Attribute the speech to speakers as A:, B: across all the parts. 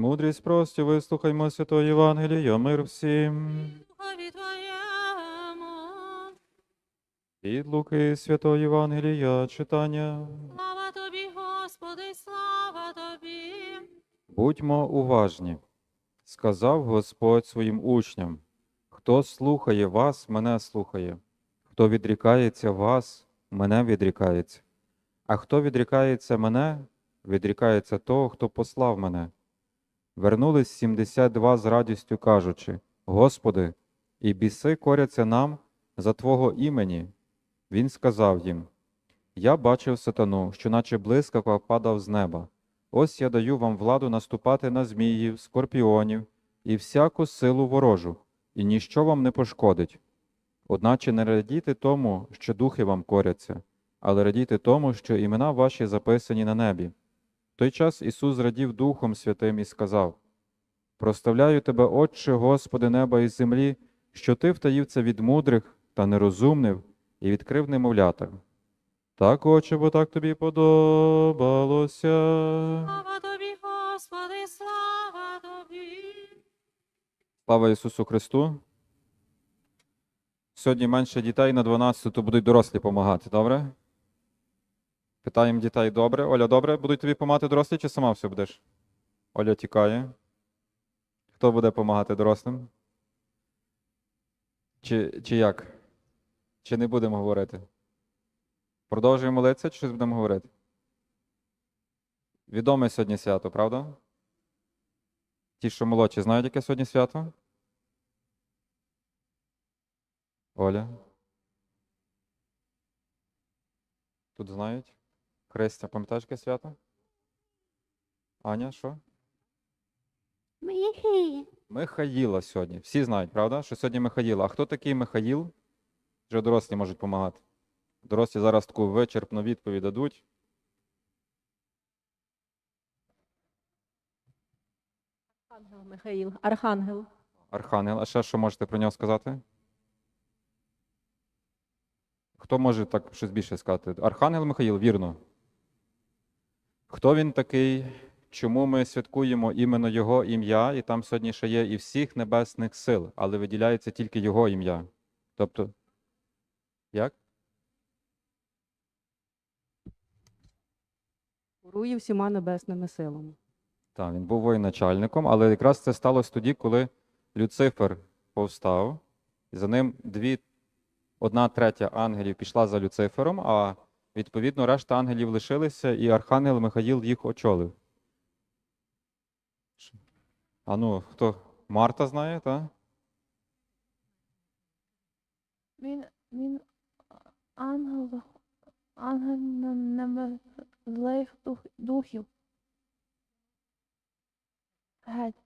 A: Мудрість прості, вислухаймо святої Євангелія, мир всім. Від Луки святої Євангелія читання.
B: Слава Тобі, Господи, слава Тобі.
A: Будьмо уважні, сказав Господь своїм учням. Хто слухає вас, мене слухає, хто відрікається вас, мене відрікається. А хто відрікається мене, відрікається того, хто послав мене. Вернулись 72 з радістю, кажучи: Господи, і біси коряться нам за Твого імені. Він сказав їм: Я бачив сатану, що наче блискавка падав з неба. Ось я даю вам владу наступати на зміїв, скорпіонів і всяку силу ворожу, і ніщо вам не пошкодить. Одначе не радійте тому, що духи вам коряться, але радійте тому, що імена ваші записані на небі. Той час Ісус радів Духом Святим і сказав: Проставляю тебе, Отче, Господи неба і землі, що ти втаїв це від мудрих та нерозумних і відкрив немовлятам. Так, Отче, бо так тобі подобалося.
B: Слава Тобі, Господи, слава Тобі.
A: Слава Ісусу Христу. Сьогодні менше дітей на 12, то будуть дорослі допомагати, добре? Питаємо дітей добре. Оля, добре? Будуть тобі допомагати дорослі чи сама все будеш? Оля тікає. Хто буде допомагати дорослим? Чи, чи як? Чи не будемо говорити? Продовжуємо молитися, чи щось будемо говорити? Відоме сьогодні свято, правда? Ті, що молодші, знають, яке сьогодні свято? Оля? Тут знають? Христя, пам'ятаєш, яке свято? Аня, що?
B: Михі.
A: Михаїла сьогодні. Всі знають, правда? Що сьогодні Михаїла. А хто такий Михаїл? Вже дорослі можуть допомагати. Дорослі зараз таку вичерпну відповідь дадуть.
C: Архангел Михаїл, Архангел.
A: Архангел. А ще що можете про нього сказати? Хто може так щось більше сказати? Архангел Михаїл, вірно. Хто він такий? Чому ми святкуємо іменно Його ім'я, і там сьогодні ще є і всіх небесних сил, але виділяється тільки Його ім'я. Тобто, як?
C: Курує всіма небесними силами.
A: Так, він був воєначальником, але якраз це сталося тоді, коли Люцифер повстав, і за ним дві, одна третя ангелів пішла за Люцифером, а відповідно решта ангелів лишилися, і архангел Михаїл їх очолив. А ну, хто? Марта знає, так?
D: Він, він ангел, ангел на злих дух, духів. Геть.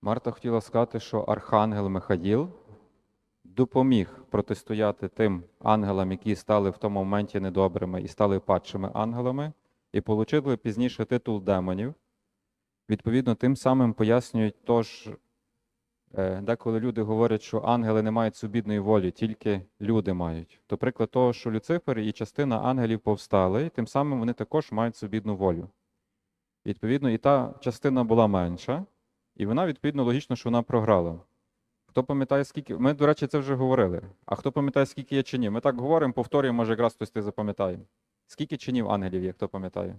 A: Марта хотіла сказати, що архангел Михаїл допоміг протистояти тим ангелам, які стали в тому моменті недобрими і стали падшими ангелами, і отримали пізніше титул демонів. Відповідно, тим самим пояснюють тож, е, деколи люди говорять, що ангели не мають субідної волі, тільки люди мають. То приклад того, що Люцифер і частина ангелів повстали, і тим самим вони також мають субідну волю. Відповідно, і та частина була менша, і вона, відповідно, логічно, що вона програла. Хто пам'ятає, скільки. Ми, до речі, це вже говорили. А хто пам'ятає, скільки є чинів? Ми так говоримо, повторюємо, може, якраз хтось ти запам'ятає. Скільки чинів ангелів є, хто пам'ятає?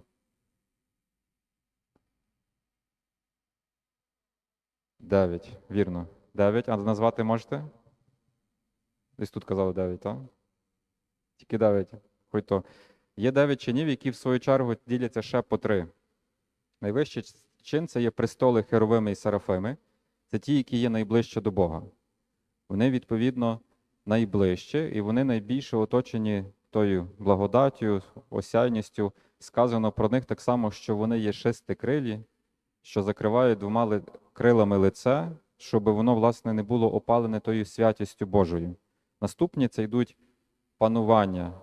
A: Дев'ять, вірно. Дев'ять. А назвати можете? Десь тут казали дев'ять, так? Тільки дев'ять. Хоч то. Є дев'ять чинів, які в свою чергу діляться ще по три. Найвищий чин це є престоли Херовими і Серафими. Це ті, які є найближче до Бога. Вони, відповідно, найближче, і вони найбільше оточені тою благодаттю, осяйністю. Сказано про них так само, що вони є шестикрилі, що закривають двома крилами лице, щоб воно, власне, не було опалене тою святістю Божою. Наступні це йдуть панування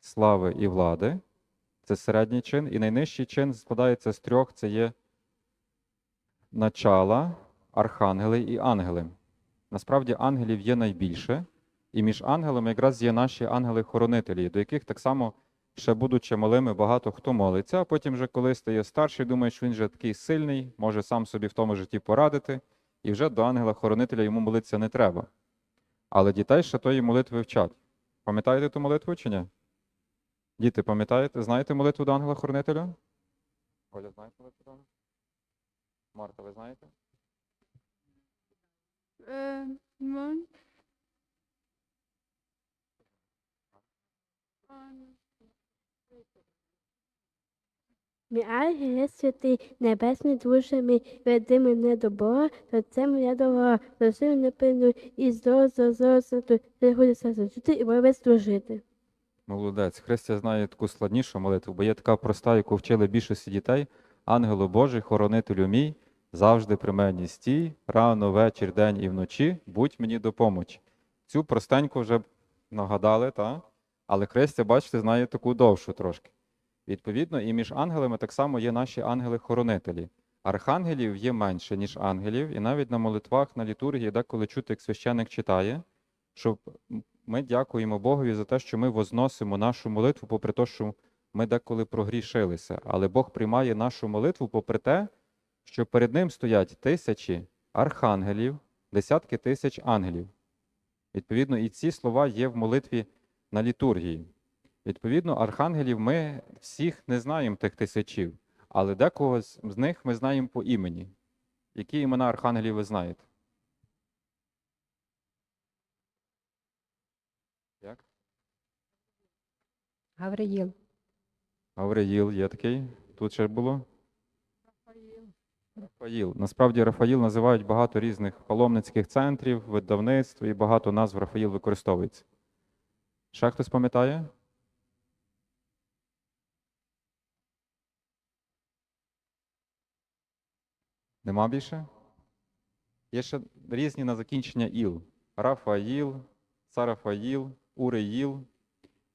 A: слави і влади. Це середній чин. І найнижчий чин складається з трьох: це є начала, архангели і ангели. Насправді ангелів є найбільше, і між ангелами якраз є наші ангели-хоронителі, до яких так само ще будучи малими, багато хто молиться, а потім, вже коли стає старший, думає, що він вже такий сильний, може сам собі в тому житті порадити, і вже до ангела-хоронителя йому молитися не треба. Але дітей ще тої молитви вчать. Пам'ятаєте ту молитву чи ні? Діти, пам'ятаєте, знаєте молитву до ангела-хоронителя? Оля, знаєте молитву до ангела? Марта, ви знаєте?
D: Е, ну,
E: Мій ангел святий, небесний душе мій, веди мене до Бога, то це моя дорога, доси мене пильну, і зло, зло, зло, зло, приходиться зачути і воєвець служити.
A: Молодець. Христя знає таку складнішу молитву, бо є така проста, яку вчили більшості дітей. Ангелу Божий, хоронителю мій, завжди при мені стій, рано, вечір, день і вночі, будь мені допомочі. Цю простеньку вже нагадали, та? але Христя, бачите, знає таку довшу трошки. Відповідно, і між ангелами так само є наші ангели-хоронителі. Архангелів є менше, ніж ангелів, і навіть на молитвах, на літургії, деколи чути, як священик читає, що ми дякуємо Богові за те, що ми возносимо нашу молитву, попри те, що ми деколи прогрішилися. Але Бог приймає нашу молитву попри те, що перед ним стоять тисячі архангелів, десятки тисяч ангелів. Відповідно, і ці слова є в молитві на літургії. Відповідно, архангелів ми всіх не знаємо тих тисячів, але декого з них ми знаємо по імені. Які імена архангелів ви знаєте? Як?
C: Гавриїл.
A: Гавриїл є такий. Тут ще було? Рафаїл. Насправді Рафаїл називають багато різних паломницьких центрів, видавництв і багато назв Рафаїл використовується. Ще хтось пам'ятає? Нема більше? Є ще різні на закінчення іл. Рафаїл, Сарафаїл, Уреїл.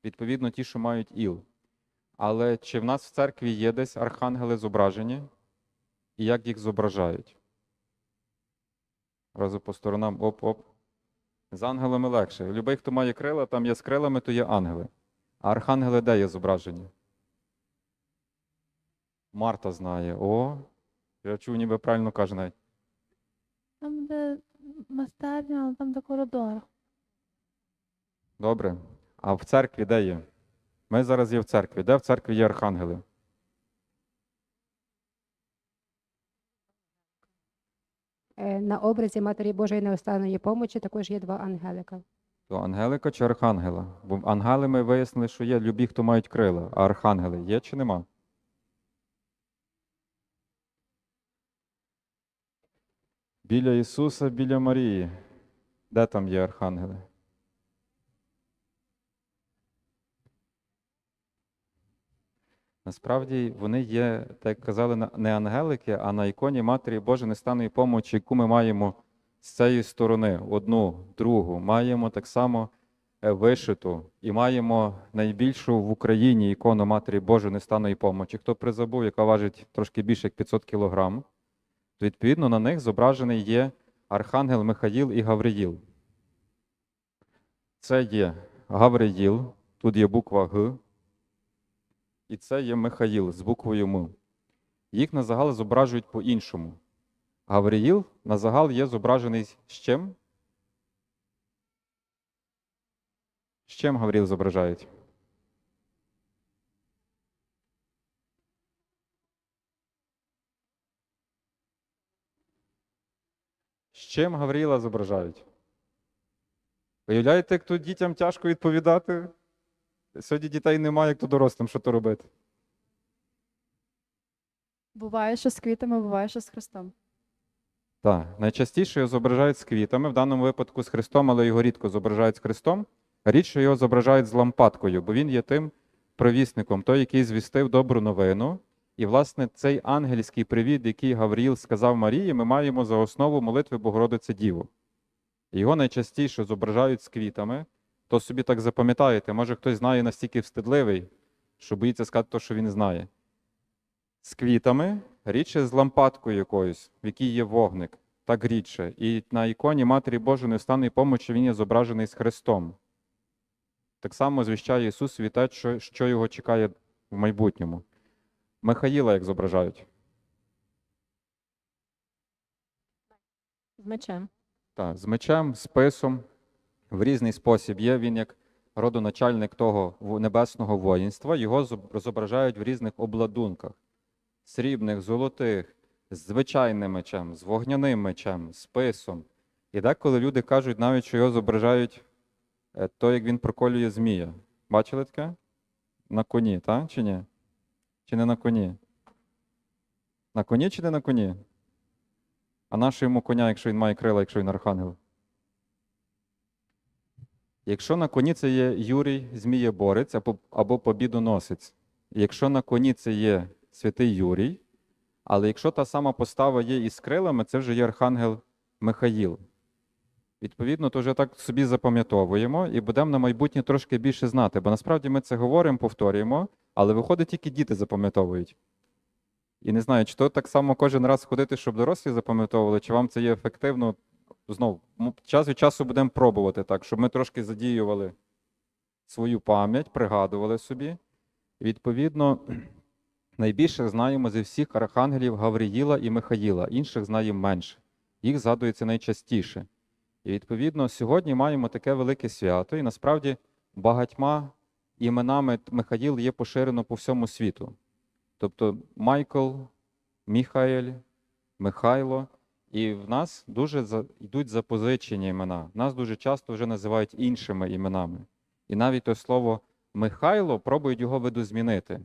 A: Відповідно, ті, що мають іл. Але чи в нас в церкві є десь архангели зображені? І як їх зображають? Разу по сторонам оп-оп. З ангелами легше. Любий, хто має крила, там є з крилами, то є ангели. А архангели де є зображені? Марта знає. О, я чув, ніби правильно каже навіть.
D: Там, де майстерня, але там де коридор.
A: Добре. А в церкві де є? Ми зараз є в церкві. Де в церкві є архангели?
F: На образі Матері Божої неостанної помочі також є два ангелика.
A: То ангелика чи архангела? Бо ангели ми вияснили, що є любі, хто мають крила, а архангели є чи нема? Біля Ісуса, біля Марії. Де там є архангели? Насправді вони є, так як казали, не ангелики, а на іконі Матері Божої нестаної помочі, яку ми маємо з цієї сторони, одну, другу, маємо так само е, вишиту і маємо найбільшу в Україні ікону Матері Божої нестаної помочі. Хто призабув, яка важить трошки більше як 500 кілограм, то відповідно на них зображений є Архангел Михаїл і Гавриїл. Це є Гавриїл, тут є буква Г, і це є Михаїл з буквою М. Їх на загал зображують по-іншому. Гавриїл на загал є зображений з чим? З чим Гавріл зображають? З чим Гавріла зображають? Уявляєте, як тут дітям тяжко відповідати? Сьогодні дітей немає, як то дорослим, що то робити?
G: Буває, що з квітами, буває, що з Христом.
A: Так, найчастіше його зображають з квітами, в даному випадку з Христом, але його рідко зображають з Христом. Рідше його зображають з лампадкою, бо він є тим провісником, той, який звістив добру новину. І, власне, цей ангельський привід, який Гавріл сказав Марії, ми маємо за основу молитви Богородице Діву. Його найчастіше зображають з квітами, то собі так запам'ятаєте, може хтось знає настільки встидливий, що боїться сказати те, що він знає. З квітами, рідше з лампадкою якоюсь, в якій є вогник, так рідше. І на іконі Матері Божої неостанної помочі він є зображений з Христом. Так само звіщає Ісус те, що, що його чекає в майбутньому. Михаїла як зображають.
C: З мечем.
A: Так, з мечем, списом, в різний спосіб є. Він як родоначальник того небесного воїнства. Його зображають в різних обладунках: срібних, золотих, з звичайним мечем, з вогняним мечем, списом. І деколи люди кажуть навіть, що його зображають е, то, як він проколює змія. Бачили таке? На коні, так? Чи ні? Чи не на коні? На коні чи не на коні? А нащо йому коня, якщо він має крила, якщо він архангел? Якщо на коні це є Юрій Змієборець або, побідоносець, якщо на коні це є святий Юрій, але якщо та сама постава є із крилами, це вже є архангел Михаїл. Відповідно, то вже так собі запам'ятовуємо і будемо на майбутнє трошки більше знати, бо насправді ми це говоримо, повторюємо, але виходить, тільки діти запам'ятовують. І не знаю, чи то так само кожен раз ходити, щоб дорослі запам'ятовували, чи вам це є ефективно. Знов, м- час від часу будемо пробувати так, щоб ми трошки задіювали свою пам'ять, пригадували собі. Відповідно, найбільше знаємо зі всіх архангелів Гавриїла і Михаїла, інших знаємо менше. Їх згадується найчастіше. І відповідно, сьогодні маємо таке велике свято, і насправді багатьма іменами Михаїл є поширено по всьому світу. Тобто Майкл, Міхаель, Михайло. І в нас дуже за, йдуть запозичені імена. Нас дуже часто вже називають іншими іменами. І навіть то слово Михайло пробують його видозмінити.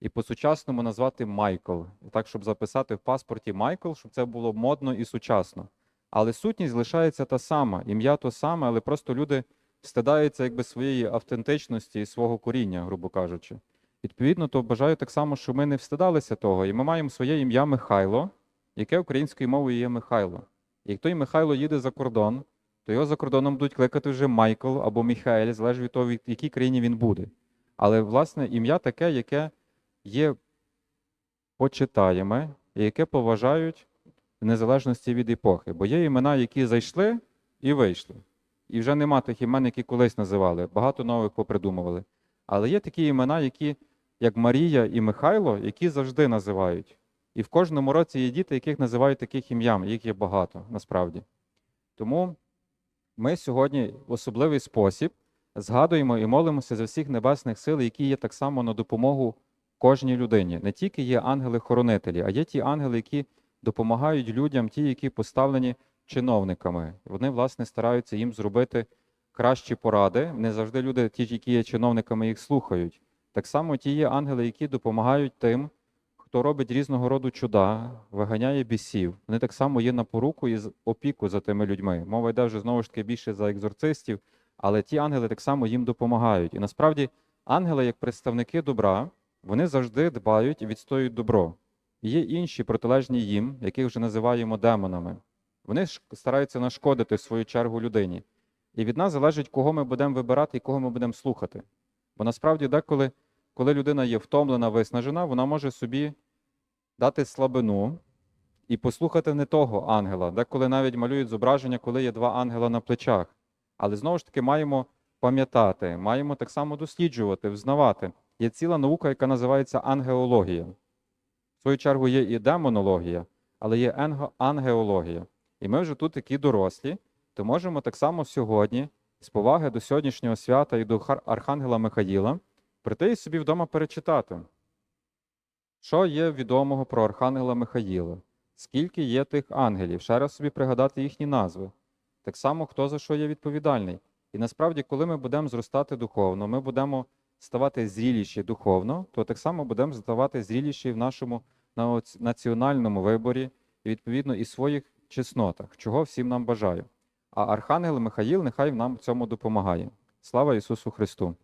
A: І по-сучасному назвати Майкл. Так, щоб записати в паспорті Майкл, щоб це було модно і сучасно. Але сутність залишається та сама, ім'я то саме, але просто люди стидаються якби своєї автентичності і свого коріння, грубо кажучи. Відповідно, то бажаю так само, щоб ми не встидалися того. І ми маємо своє ім'я Михайло, яке українською мовою є Михайло. І як той Михайло їде за кордон, то його за кордоном будуть кликати вже Майкл або Міхаель, залежить від того, в якій країні він буде. Але, власне, ім'я таке, яке є почитаєме, і яке поважають в незалежності від епохи. Бо є імена, які зайшли і вийшли. І вже нема тих імен, які колись називали. Багато нових попридумували. Але є такі імена, які, як Марія і Михайло, які завжди називають. І в кожному році є діти, яких називають таких ім'ям, їх є багато насправді. Тому ми сьогодні в особливий спосіб згадуємо і молимося за всіх небесних сил, які є так само на допомогу кожній людині. Не тільки є ангели-хоронителі, а є ті ангели, які допомагають людям, ті, які поставлені чиновниками. Вони, власне, стараються їм зробити кращі поради. Не завжди люди, ті, які є чиновниками, їх слухають. Так само ті є ангели, які допомагають тим, хто робить різного роду чуда, виганяє бісів. Вони так само є на поруку і опіку за тими людьми. Мова йде вже знову ж таки більше за екзорцистів, але ті ангели так само їм допомагають. І насправді ангели, як представники добра, вони завжди дбають і відстоюють добро. Є інші протилежні їм, яких вже називаємо демонами. Вони стараються нашкодити в свою чергу людині. І від нас залежить, кого ми будемо вибирати і кого ми будемо слухати. Бо насправді деколи, коли людина є втомлена, виснажена, вона може собі дати слабину і послухати не того ангела. Деколи навіть малюють зображення, коли є два ангела на плечах. Але знову ж таки маємо пам'ятати, маємо так само досліджувати, взнавати. Є ціла наука, яка називається ангеологія. В свою чергу є і демонологія, але є ангеологія. І ми вже тут такі дорослі, то можемо так само сьогодні, з поваги до сьогоднішнього свята і до Архангела Михаїла, прийти і собі вдома перечитати. Що є відомого про Архангела Михаїла? Скільки є тих ангелів? Ще раз собі пригадати їхні назви. Так само, хто за що є відповідальний. І насправді, коли ми будемо зростати духовно, ми будемо ставати зріліші духовно, то так само будемо ставати зріліші в нашому національному виборі і відповідно і своїх чеснотах, чого всім нам бажаю. А Архангел Михаїл нехай нам в цьому допомагає. Слава Ісусу Христу!